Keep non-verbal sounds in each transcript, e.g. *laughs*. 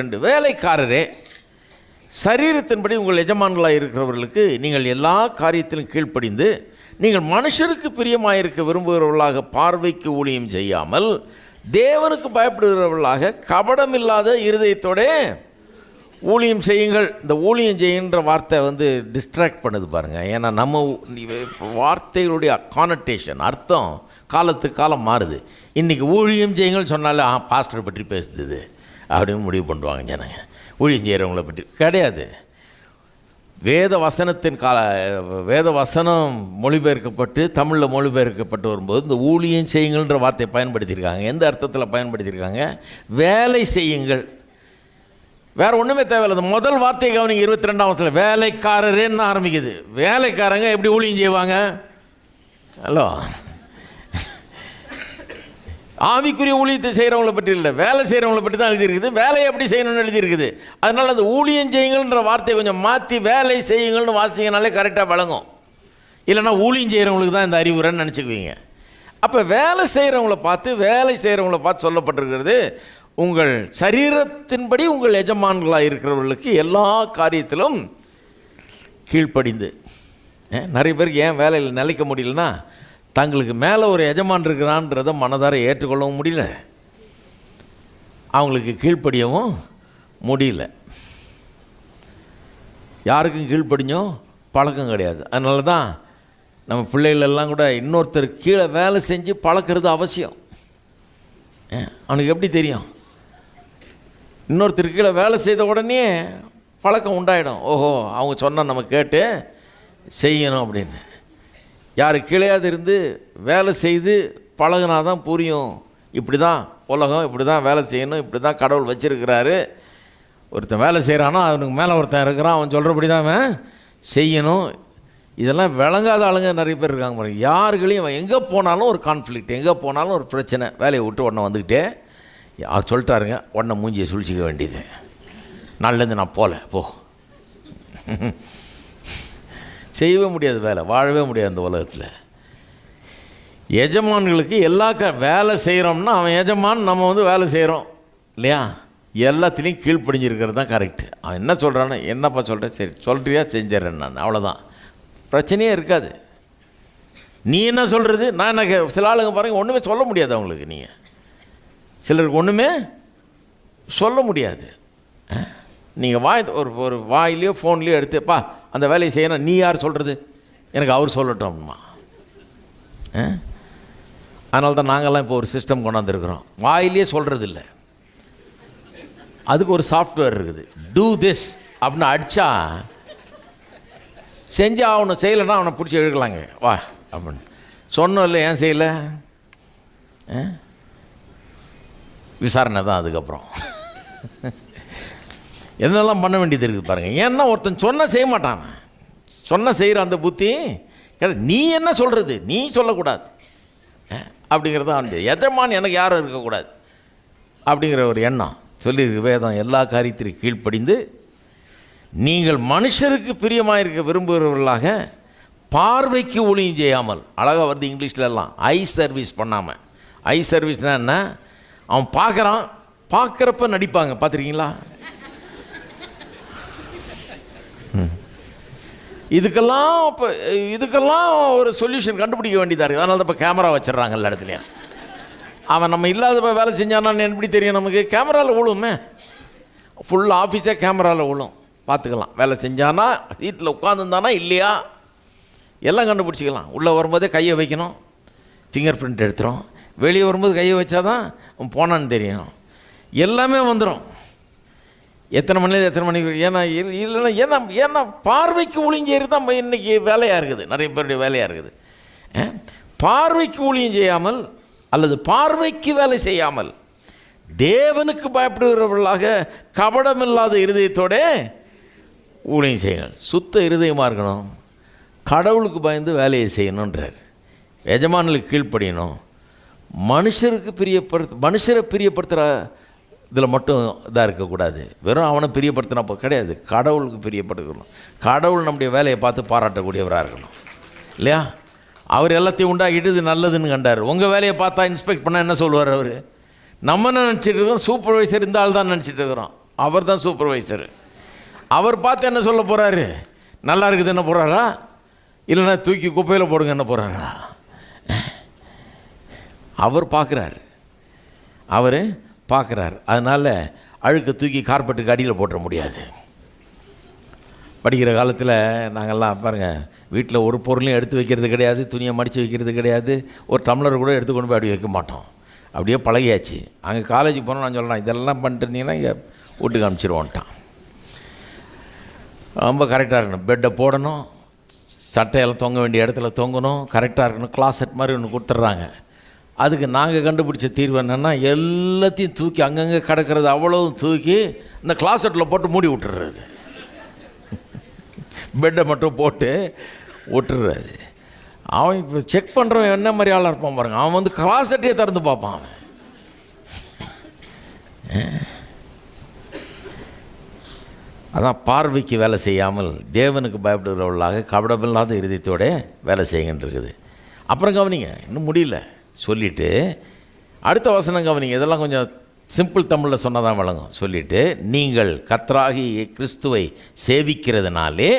ரெண்டு வேலைக்காரரே சரீரத்தின்படி உங்கள் எஜமான்களாக இருக்கிறவர்களுக்கு நீங்கள் எல்லா காரியத்திலும் கீழ்ப்படிந்து நீங்கள் மனுஷருக்கு பிரியமாயிருக்க விரும்புகிறவர்களாக பார்வைக்கு ஊழியம் செய்யாமல் தேவனுக்கு பயப்படுகிறவர்களாக கபடமில்லாத இருதயத்தோட ஊழியம் செய்யுங்கள். இந்த ஊழியம் செய்யுன்ற வார்த்தை வந்து டிஸ்ட்ராக்ட் பண்ணுது பாருங்கள் ஏன்னா நம்ம வார்த்தைகளுடைய கானட்டேஷன் அர்த்தம் காலத்துக்கு காலம் மாறுது. இன்றைக்கி ஊழியம் செய்யுங்கள் சொன்னாலே ஆ பாஸ்டர் பற்றி பேசுது அப்படின்னு முடிவு பண்ணுவாங்க ஜனங்க. ஊழியம் செய்கிறவங்கள பற்றி. கிடையாது. வேத வசனத்தின் கால வேத வசனம் மொழிபெயர்க்கப்பட்டு தமிழில் மொழிபெயர்க்கப்பட்டு வரும்போது இந்த ஊழியம் செய்யுங்கள்ன்ற வார்த்தையை பயன்படுத்தியிருக்காங்க. எந்த அர்த்தத்தில் பயன்படுத்தியிருக்காங்க? வேலை செய்யுங்கள். வேறு ஒன்றுமே தேவையில்லை. இந்த முதல் வார்த்தை கவனிங்க இருபத்தி ரெண்டாம் வேலைக்காரரேன்னு ஆரம்பிக்குது. வேலைக்காரங்க எப்படி ஊழியம் செய்வாங்க? ஹலோ. ஆவிக்குரிய ஊழியத்தை செய்கிறவங்கள பற்றி இல்லை. வேலை செய்கிறவங்கள பற்றி தான் எழுதியிருக்குது. வேலையை எப்படி செய்யணும்னு எழுதியிருக்குது. அதனால் அந்த ஊழியம் செய்யுங்கள்ன்ற வார்த்தையை கொஞ்சம் மாற்றி வேலை செய்யுங்கள்னு வாசித்தீங்கனாலே கரெக்டாக வழங்கும் இல்லைன்னா ஊழியம் செய்கிறவங்களுக்கு தான் இந்த அறிவுரைன்னு நினச்சிக்குவீங்க. அப்போ வேலை செய்கிறவங்கள பார்த்து வேலை செய்கிறவங்கள பார்த்து சொல்லப்பட்டிருக்கிறது உங்கள் சரீரத்தின்படி உங்கள் எஜமான்களாக இருக்கிறவர்களுக்கு எல்லா காரியத்திலும் கீழ்ப்படிந்து. நிறைய பேருக்கு ஏன் வேலையில் நிலைக்க முடியலன்னா தங்களுக்கு மேலே ஒரு எஜமான் இருக்கிறான்றதை மனதார ஏற்றுக்கொள்ளவும் முடியல. அவங்களுக்கு கீழ்ப்படியவும் முடியல. யாருக்கும் கீழ்ப்படிஞ்சோம் பழக்கம் கிடையாது. அதனால தான் நம்ம பிள்ளைகளெல்லாம் கூட இன்னொருத்தர் கீழே வேலை செஞ்சு பழக்கிறது அவசியம். அவனுக்கு எப்படி தெரியும்? இன்னொருத்தர் கீழே வேலை செய்த உடனே பழக்கம் உண்டாயிடும். ஓஹோ அவங்க சொன்னால் நம்ம கேட்டு செய்யணும் அப்படின்னு. யார் கீழேயாவது இருந்து வேலை செய்து பழகுனா தான் புரியும். இப்படி தான் உலகம் இப்படி தான் வேலை செய்யணும் இப்படி தான் கடவுள் வச்சுருக்கிறாரு. ஒருத்தன் வேலை செய்கிறானோ அவனுக்கு மேலே ஒருத்தன் இருக்கிறான் அவன் சொல்கிறபடி தான் அவன் செய்யணும். இதெல்லாம் விளங்காத ஆளுங்க நிறைய பேர் இருக்காங்க பாருங்க. யாருகளையும் எங்கே போனாலும் ஒரு கான்ஃப்ளிக்ட் எங்கே போனாலும் ஒரு பிரச்சனை. வேலையை விட்டு உடனே வந்துக்கிட்டே யார் சொல்லிட்டாருங்க உடனே மூஞ்சியை சுழிச்சிக்க வேண்டியது. நாளிலேருந்து நான் போகல போ. செய்யவே முடியாது வேலை வாழவே முடியாது அந்த உலகத்தில். எஜமான்களுக்கு எல்லா க வேலை செய்கிறோம்னா அவன் எஜமான் நம்ம வந்து வேலை செய்கிறோம் இல்லையா? எல்லாத்துலேயும் கீழ்ப்படிஞ்சிருக்கிறது தான் கரெக்டு அவன் என்ன சொல்கிறான்னு என்னப்பா சொல்கிறேன் சரி சொல்கிறியா செஞ்சிடறேன் நான் அவ்வளோதான் பிரச்சனையே இருக்காது. நீ என்ன சொல்கிறது நான் என்ன சில ஆளுங்க பாருங்கள் ஒன்றுமே சொல்ல முடியாது அவங்களுக்கு நீங்கள் சிலருக்கு ஒன்றுமே சொல்ல முடியாது. நீங்கள் வாய் ஒரு ஒரு வாயிலையோ ஃபோன்லேயோ எடுத்துப்பா அந்த வேலையை செய்யணும். நீ யார் சொல்கிறது எனக்கு அவர் சொல்லட்டோம்மா. அதனால தான் நாங்கள்லாம் இப்போ ஒரு சிஸ்டம் கொண்டாந்துருக்குறோம். வாயிலே சொல்கிறது இல்லை அதுக்கு ஒரு சாஃப்ட்வேர் இருக்குது. டூ திஸ் அப்படின்னு அடித்தா செஞ்சு அவனை செய்யலைன்னா அவனை பிடிச்சி எழுக்கலாங்க வா அப்படின்னு. சொன்னோம் இல்லை ஏன் செய்யலை? ஆ? விசாரணை தான் அதுக்கப்புறம். என்னெல்லாம் பண்ண வேண்டியது இருக்குது பாருங்கள் ஏன்னா ஒருத்தன் சொன்ன செய்ய மாட்டான். சொன்ன செய்கிற அந்த புத்தி கிடையாது. நீ என்ன சொல்கிறது நீ சொல்லக்கூடாது. அப்படிங்கிறது தான் எஜமான் எனக்கு யாரும் இருக்கக்கூடாது. அப்படிங்கிற ஒரு எண்ணம். சொல்லியிருக்கு வேதம் எல்லா காரியத்திலும் கீழ்ப்படிந்து நீங்கள் மனுஷருக்கு பிரியமாக இருக்க விரும்புகிறவர்களாக பார்வைக்கு ஒளியும் செய்யாமல் அழகாக வந்து இங்கிலீஷ்ல எல்லாம் ஐ சர்வீஸ் பண்ணாமல் ஐ சர்வீஸ்னால் என்ன? அவன் பார்க்குறான் பார்க்குறப்ப நடிப்பாங்க. பார்த்துருக்கீங்களா? இதுக்கெல்லாம் இப்போ இதுக்கெல்லாம் ஒரு சொல்யூஷன் கண்டுபிடிக்க வேண்டியதாக இருக்குது அதனால தான் இப்போ கேமரா வச்சிடறாங்க எல்லா இடத்துலையும் அவன் நம்ம இல்லாத வேலை செஞ்சானான்னு எப்படி தெரியும் நமக்கு? கேமராவில் விழுமே ஃபுல் ஆஃபீஸே கேமராவில் விழும் பார்த்துக்கலாம். வேலை செஞ்சானா வீட்டில் உட்காந்துருந்தானா இல்லையா? எல்லாம் கண்டுபிடிச்சிக்கலாம். உள்ளே வரும்போதே கையை வைக்கணும். ஃபிங்கர் பிரிண்ட் எடுத்துரும். வெளியே வரும்போது கையை வச்சாதான் போனான்னு தெரியும். எல்லாமே வந்துடும் எத்தனை மணிலேருந்து எத்தனை மணிக்கு ஏன்னா இல்லைன்னா ஏன்னா ஏன்னா பார்வைக்கு ஊழியம் தான் இன்றைக்கி வேலையாக இருக்குது. நிறைய பேருடைய வேலையாக இருக்குது. பார்வைக்கு ஊழியம் செய்யாமல் அல்லது பார்வைக்கு வேலை செய்யாமல் தேவனுக்கு பயப்படுகிறவர்களாக கபடமில்லாத இருதயத்தோட ஊழியம் செய்யணும் சுத்த இருதயமாக இருக்கணும். கடவுளுக்கு பயந்து வேலையை செய்யணுன்றார் எஜமானுக்கு கீழ்ப்படியணும். மனுஷருக்கு பிரியப்படுத்த மனுஷரை பிரியப்படுத்துகிற இதில் மட்டும் இதாக இருக்கக்கூடாது. வெறும் அவனை பிரியப்படுத்தினப்போ கிடையாது. கடவுளுக்கு பிரியப்படுத்தணும். கடவுள் நம்முடைய வேலையை பார்த்து பாராட்டக்கூடியவராக இருக்கணும். இல்லையா? அவர் எல்லாத்தையும் உண்டாக்கிட்டு இது நல்லதுன்னு கண்டார். உங்கள் வேலையை பார்த்தா இன்ஸ்பெக்ட் பண்ணால் என்ன சொல்லுவார் அவர்? நம்ம என்ன நினச்சிட்டு இருக்கோம் சூப்பர்வைசர் இந்த ஆள் தான் நினச்சிட்டு இருக்கிறோம். அவர் தான் சூப்பர்வைசர் அவர் பார்த்து என்ன சொல்ல போகிறாரு நல்லா இருக்குது என்ன போகிறாரா இல்லைனா தூக்கி குப்பையில் போடுங்க என்ன போகிறாரா அவர் பார்க்குறாரு. அவர் பார்க்குறாரு. அதனால் அழுக்க தூக்கி கார்பெட்டுக்கு அடியில் போட்டுற முடியாது. படிக்கிற காலத்தில் நாங்கள்லாம் பாருங்கள் வீட்டில் ஒரு பொருளையும் எடுத்து வைக்கிறது கிடையாது துணியை மடித்து வைக்கிறது கிடையாது. ஒரு டம்ளர் கூட எடுத்து கொண்டு போய் அப்படி வைக்க மாட்டோம். அப்படியே பழகியாச்சு. அங்கே காலேஜ் போனோம் நான் சொல்கிறேன் இதெல்லாம் பண்ணிட்டு இருந்தீங்கன்னா இங்கே வீட்டுக்கு அனுப்பிச்சிருவோன்ட்டான். ரொம்ப கரெக்டாக இருக்கணும். பெட்டை போடணும். சட்டையெல்லாம் தொங்க வேண்டிய இடத்துல தொங்கணும். கரெக்டாக இருக்கணும். கிளாசெட் மாதிரி ஒன்று கொடுத்துட்றாங்க. அதுக்கு நாங்கள் கண்டுபிடிச்ச தீர்வு என்னென்னா எல்லாத்தையும் தூக்கி அங்கங்கே கிடக்கிறது அவ்வளோவும் தூக்கி இந்த கிளாசெட்டில் போட்டு மூடி விட்டுறது பெட்டை மட்டும் போட்டு விட்டுறது அவன் இப்போ செக் பண்ணுறவன் என்ன மாதிரி ஆளாக இருப்பான் பாருங்க. அவன் வந்து கிளாசெட்டையே திறந்து பார்ப்பான் அவன். அதான் பார்வைக்கு வேலை செய்யாமல் தேவனுக்கு பயப்படுகிறவர்களாக கபடமில்லாத இருதயத்தோட வேலை செய்யுங்கன்னு இருக்குது அப்புறம் கவனிங்க இன்னும் முடியல. சொல்லிவிட்டு அடுத்த வசனம் கவனிங்க இதெல்லாம் கொஞ்சம் சிம்பிள் தமிழில் சொன்னால் தான் வழங்கும் சொல்லிவிட்டு நீங்கள் கத்ராகி கிறிஸ்துவை சேவிக்கிறதுனாலே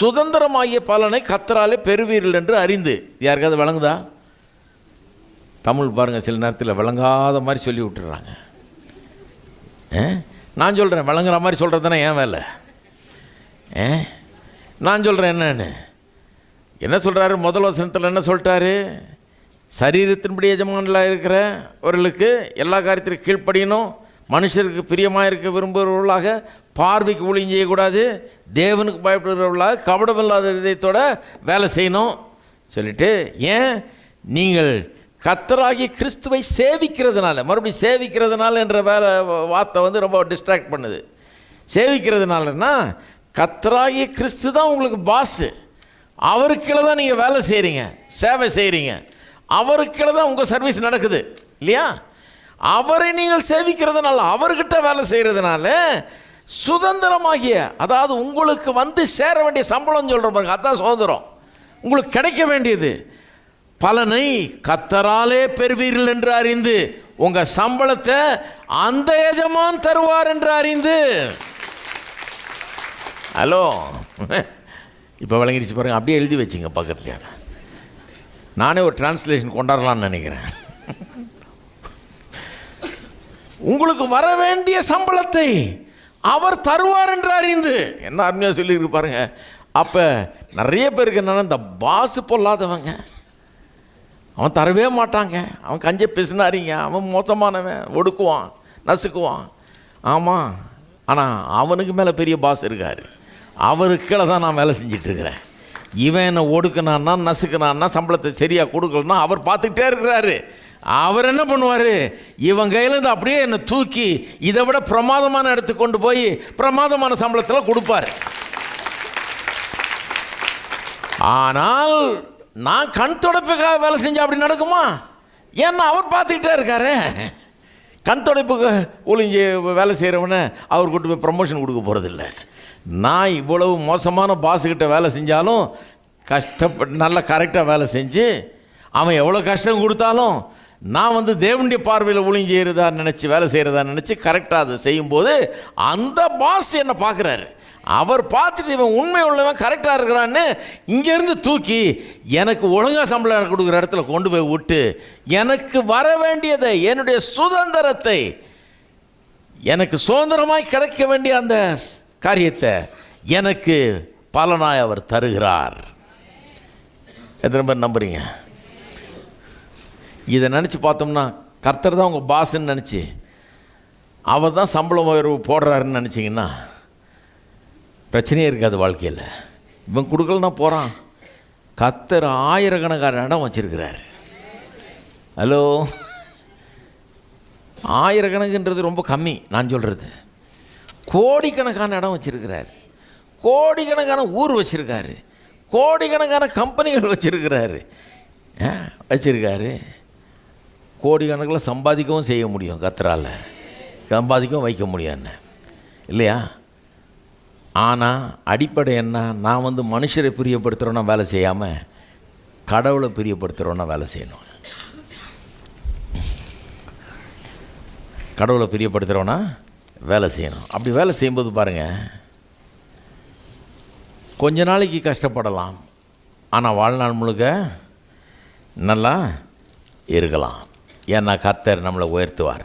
சுதந்திரமாகிய பலனை கத்தராலே பெறுவீர்கள் என்று அறிந்து. யாருக்காவது விளங்குதா? தமிழ் பாருங்கள் சில நேரத்தில் விளங்காத மாதிரி சொல்லி விட்டுறாங்க. ஆ? நான் சொல்கிறேன் விளங்குற மாதிரி சொல்கிறது தானே ஏன் வேலை. ஆ? நான் சொல்கிறேன் என்னன்னு. என்ன சொல்கிறாரு முதல் வசனத்தில் என்ன சொல்லிட்டாரு? சரீரத்தின்படி எஜமானலாக இருக்கிறவர்களுக்கு எல்லா காரியத்திலும் கீழ்ப்படியணும். மனுஷருக்கு பிரியமாக இருக்க விரும்புகிறவர்களாக பார்வைக்கு ஊழியம் செய்யக்கூடாது. தேவனுக்கு பயப்படுகிறவர்களாக கபடமில்லாத இதயத்தோட வேலை செய்யணும். சொல்லிட்டு ஏன்? நீங்கள் கத்தராகி கிறிஸ்துவை சேவிக்கிறதுனால மறுபடியும் சேவிக்கிறதுனால என்ற வேலை வார்த்தை வந்து ரொம்ப டிஸ்ட்ராக்ட் பண்ணுது. சேவிக்கிறதுனாலன்னா கத்தராகி கிறிஸ்து தான் உங்களுக்கு பாஸு அவருக்குள்ள தான் நீங்கள் வேலை செய்கிறீங்க சேவை செய்கிறீங்க அவருக்குள்ள தான் உங்கள் சர்வீஸ் நடக்குது. இல்லையா? அவரை நீங்கள் சேவிக்கிறதுனால அவர்கிட்ட வேலை செய்கிறதுனால சுதந்திரமாகிய அதாவது உங்களுக்கு வந்து சேர வேண்டிய சம்பளம் சொல்கிற பாருங்க அதான் சுதந்திரம். உங்களுக்கு கிடைக்க வேண்டியது. பலனை கத்தராலே பெறுவீர்கள் என்று அறிந்து உங்கள் சம்பளத்தை அந்த எஜமான் தருவார் என்று அறிந்து. ஹலோ *laughs* இப்போ விளங்கிடுச்சு பாருங்க அப்படியே எழுதி வச்சிங்க பக்கத்துலையான நானே ஒரு டிரான்ஸ்லேஷன் கொண்டாடலான்னு நினைக்கிறேன். உங்களுக்கு வர வேண்டிய சம்பளத்தை அவர் தருவார் என்று அறிந்து என்ன அருமையாக சொல்லியிருக்கு பாருங்க. அப்போ நிறைய பேருக்கு என்னன்னா இந்த பாசு பொல்லாதவங்க. அவன் தரவே மாட்டாங்க. அவன் கஞ்ச பிசுனாரிங்க. அவன் மோசமானவன். ஒடுக்குவான். நசுக்குவான். ஆமாம் ஆனால் அவனுக்கு மேலே பெரிய பாஸ் இருக்கார். அவருக்கு கீழே தான் நான் வேலை செஞ்சிட்ருக்கிறேன் இவன் என்னை ஒடுக்கினான்னா நசுக்கினான்னா சம்பளத்தை சரியாக கொடுக்கலன்னா அவர் பார்த்துக்கிட்டே இருக்கிறாரு. அவர் என்ன பண்ணுவார்? இவன் கையிலேருந்து அப்படியே என்னை தூக்கி இதை விட பிரமாதமான இடத்துக்கு கொண்டு போய் பிரமாதமான சம்பளத்தில் கொடுப்பார். ஆனால் நான் கண் துடைப்புக்காக வேலை செஞ்சால் அப்படி நடக்குமா? ஏன்னா அவர் பார்த்துக்கிட்டே இருக்காரு. கண் துடைப்புக்கு ஒளிஞ்சு வேலை செய்கிறவனை அவர் கூட்டு போய் ப்ரமோஷன் கொடுக்க போகிறதில்லை நான் இவ்வளவு மோசமான பாஸுக்கிட்ட வேலை செஞ்சாலும் கஷ்டப்பட்டு நல்லா கரெக்டாக வேலை செஞ்சு அவன் எவ்வளோ கஷ்டம் கொடுத்தாலும் நான் வந்து தேவனுடைய பார்வையில் ஒளிஞ்சு செய்கிறதா நினச்சி வேலை செய்கிறதா நினச்சி கரெக்டாக அதை செய்யும்போது அந்த பாஸ் என்னை பார்க்குறாரு. அவர் பார்த்துட்டு இவன் உண்மை உள்ளவன் கரெக்டாக இருக்கிறான்னு இங்கேருந்து தூக்கி எனக்கு ஒழுங்காக சம்பளம் கொடுக்குற இடத்துல கொண்டு போய் விட்டு எனக்கு வர வேண்டியதை என்னுடைய சுதந்திரத்தை எனக்கு சுதந்திரமாய் கிடைக்க வேண்டிய அந்த காரியத்தை எனக்கு பலனாய் அவர் தருகிறார். எத்தனை பேர் நம்புறீங்க? இதை நினச்சி பார்த்தோம்னா கர்த்தர் தான் உங்கள் பாஸ்ன்னு நினச்சி அவர் தான் சம்பளம் உயர்வு போடுறாருன்னு நினச்சிங்கன்னா பிரச்சனையே இருக்காது வாழ்க்கையில். இவன் கொடுக்கலன்னா போகிறான் கத்தர் ஆயிரக்கணக்கான இடம் வச்சுருக்கிறார். ஹலோ ஆயிரக்கணக்குன்றது ரொம்ப கம்மி நான் சொல்கிறது கோடிக்கணக்கான இடம் வச்சுருக்கிறார். கோடிக்கணக்கான ஊர் வச்சுருக்காரு. கோடிக்கணக்கான கம்பெனிகள் வச்சுருக்கிறாரு. ஆ, கோடிக்கணக்கில் சம்பாதிக்கவும் செய்ய முடியும் கத்தரால். சம்பாதிக்கவும் வைக்க முடியும் என்ன? இல்லையா? ஆனால் அடிப்படை என்ன? நான் வந்து மனுஷரை பிரியப்படுத்துகிறோன்னா வேலை செய்யாமல் கடவுளை பிரியப்படுத்துகிறோன்னா வேலை செய்யணும். கடவுளை பிரியப்படுத்துகிறோன்னா வேலை செய்யணும். அப்படி வேலை செய்யும்போது பாருங்கள் கொஞ்ச நாளைக்கு கஷ்டப்படலாம். ஆனால் வாழ்நாள் முழுக்க நல்லா இருக்கலாம். ஏன்னா கர்த்தர் நம்மளை உயர்த்துவார்.